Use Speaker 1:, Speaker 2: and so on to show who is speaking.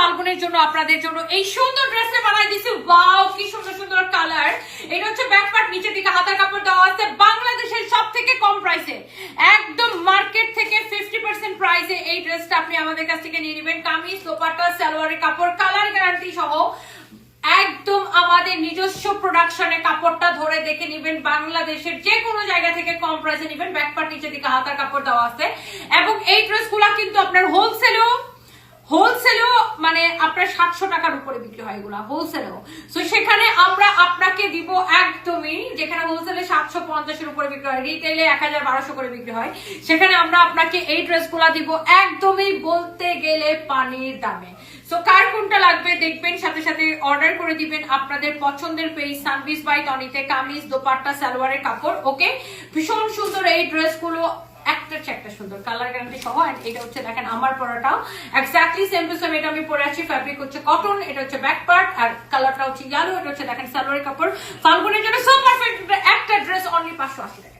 Speaker 1: ফাল্গুনের জন্য আপনাদের জন্য এই সুন্দর ড্রেসটা বানাই দিছি। ওয়াও কি সুন্দর সুন্দর কালার এটা হচ্ছে ব্যাক পার্ট নিচের দিকে হাতার কাপড় দেওয়া আছে। বাংলাদেশের সব থেকে কম প্রাইসে একদম মার্কেট থেকে ফিফটি পার্সেন্ট প্রাইসে এই ড্রেসটা আপনি আমাদের কাছ থেকে নিয়ে নেবেন। কামিজ, দোপাট্টা, সালোয়ারের কাপড় কালার গ্যারান্টি সহ একদম আমাদের নিজস্ব প্রোডাকশনে কাপড়টা ধরে দেখে নিবেন। বাংলাদেশের যে কোনো জায়গা থেকে কম প্রাইসে নিবেন। ব্যাকপার নিচে দিকে হাতার কাপড় দেওয়া আছে। এবং এই ড্রেসগুলো কিন্তু আপনার হোলসেলেও হোলসেলেও মানে আপনার সাতশো টাকার উপরে বিক্রি হয় এগুলা হোলসেলেও তো সেখানে আমরা আপনাকে দিব একদমই, যেখানে হোলসেলে সাতশো পঞ্চাশের উপরে বিক্রি হয় রিটেলে এক হাজার বারোশো করে বিক্রি হয়, সেখানে আমরা আপনাকে এই ড্রেসগুলা দিব একদমই বলতে গেলে পানির দামে। সো কার কোনটা লাগবে দেখবেন, সাথে সাথে অর্ডার করে দিবেন আপনাদের পছন্দের পেজ সানভিস বাই টনিতে, কামিজ, দোপাট্টা, সালোয়ারের কাপড় ওকে ভীষণ সুন্দর এই ড্রেসগুলো একটা হচ্ছে একটা সুন্দর কালার গ্যারান্টি সহ এটা হচ্ছে দেখেন আমার পরাটাও। এক্স্যাক্টলি সেম টু সেম এটা আমি পরে আছি ফ্যাব্রিক হচ্ছে কটন এটা হচ্ছে ব্যাক পার্ট আর কালারটা হচ্ছে ইয়ালো এটা হচ্ছে দেখেন সালোয়ারের কাপড়। ফাল্গুনের জন্য সো পারফেক্ট একটা ড্রেস অনলি পাঁচশো আশি